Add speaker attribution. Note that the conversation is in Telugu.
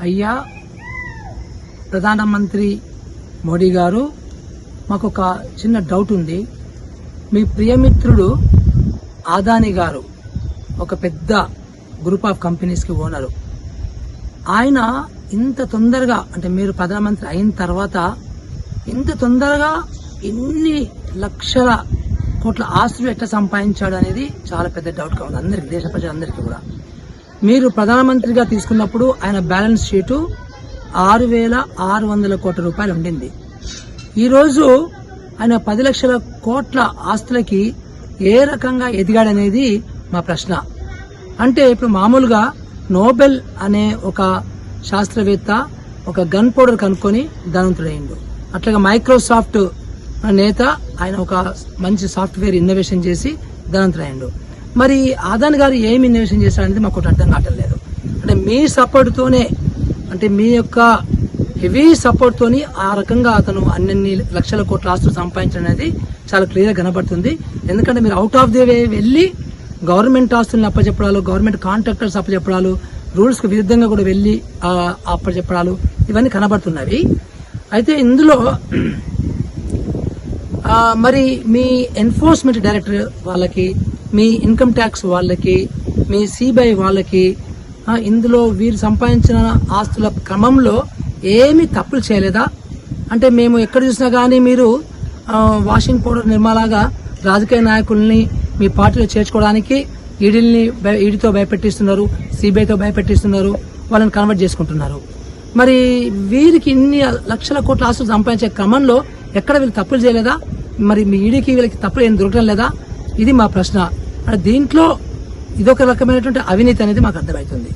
Speaker 1: అయ్యా ప్రధానమంత్రి మోడీ గారు మాకు ఒక చిన్న డౌట్ ఉంది. మీ ప్రియమిత్రుడు ఆదాని గారు ఒక పెద్ద గ్రూప్ ఆఫ్ కంపెనీస్కి ఓనరు ఆయన ఇంత తొందరగా అంటే మీరు ప్రధానమంత్రి అయిన తర్వాత ఇంత తొందరగా ఎన్ని లక్షల కోట్ల ఆస్తులు ఎట్లా సంపాదించాడు అనేది చాలా పెద్ద డౌట్గా ఉంది. అందరికి దేశ ప్రజలందరికీ కూడా. మీరు ప్రధానమంత్రిగా తీసుకున్నప్పుడు ఆయన బ్యాలెన్స్ షీటు ఆరు వేల ఆరు వందల కోట్ల రూపాయలు ఉండింది. ఈరోజు ఆయన పది లక్షల కోట్ల ఆస్తులకి ఏ రకంగా ఎదిగాడనేది మా ప్రశ్న. అంటే ఇప్పుడు మామూలుగా నోబెల్ అనే ఒక శాస్త్రవేత్త ఒక గన్ పౌడర్ కనుక్కొని ధనవంతుడయ్యిండు. అట్లాగే మైక్రోసాఫ్ట్ నేత ఆయన ఒక మంచి సాఫ్ట్వేర్ ఇన్నోవేషన్ చేసి ధనవంతుడయ్యిండు. మరి ఆదాన్ గారు ఏమి ఇన్నోవేషన్ చేశాడనేది మాకు అర్థం కావట్లేదు అంటే మీ సపోర్ట్తోనే అంటే మీ యొక్క హెవీ సపోర్ట్తోని ఆ రకంగా అతను అన్ని లక్షల కోట్ల ఆస్తులు సంపాదించడం అనేది చాలా క్లియర్గా కనబడుతుంది. ఎందుకంటే మీరు అవుట్ ఆఫ్ ది వే వెళ్ళి గవర్నమెంట్ ఆస్తులను అప్పచెప్పడాలు గవర్నమెంట్ కాంట్రాక్టర్స్ అప్పచెప్పడాలు రూల్స్కు విరుద్ధంగా కూడా వెళ్ళి అప్పచెప్పడాలు ఇవన్నీ కనబడుతున్నవి. అయితే ఇందులో మరి మీ ఎన్ఫోర్స్మెంట్ డైరెక్టర్ వాళ్ళకి మీ ఇన్కమ్ ట్యాక్స్ వాళ్ళకి మీ సిబిఐ వాళ్ళకి ఇందులో వీరు సంపాదించిన ఆస్తుల క్రమంలో ఏమీ తప్పులు చేయలేదా? అంటే మేము ఎక్కడ చూసినా కానీ మీరు వాషింగ్ పౌడర్ నిర్మాలాగా రాజకీయ నాయకుల్ని మీ పార్టీలో చేర్చుకోవడానికి ఈడీల్ని ఈడీతో భయపెట్టిస్తున్నారు సిబిఐతో భయపెట్టిస్తున్నారు వాళ్ళని కన్వర్ట్ చేసుకుంటున్నారు. మరి వీరికి ఇన్ని లక్షల కోట్ల ఆస్తులు సంపాదించే క్రమంలో ఎక్కడ వీళ్ళు తప్పులు చేయలేదా? మరి మీ ఈడీకి వీళ్ళకి తప్పులు ఏం దొరకడం లేదా? ఇది మా ప్రశ్న. దీంట్లో ఇదొక రకమైనటువంటి అవినీతి అనేది మాకు అర్థమవుతుంది.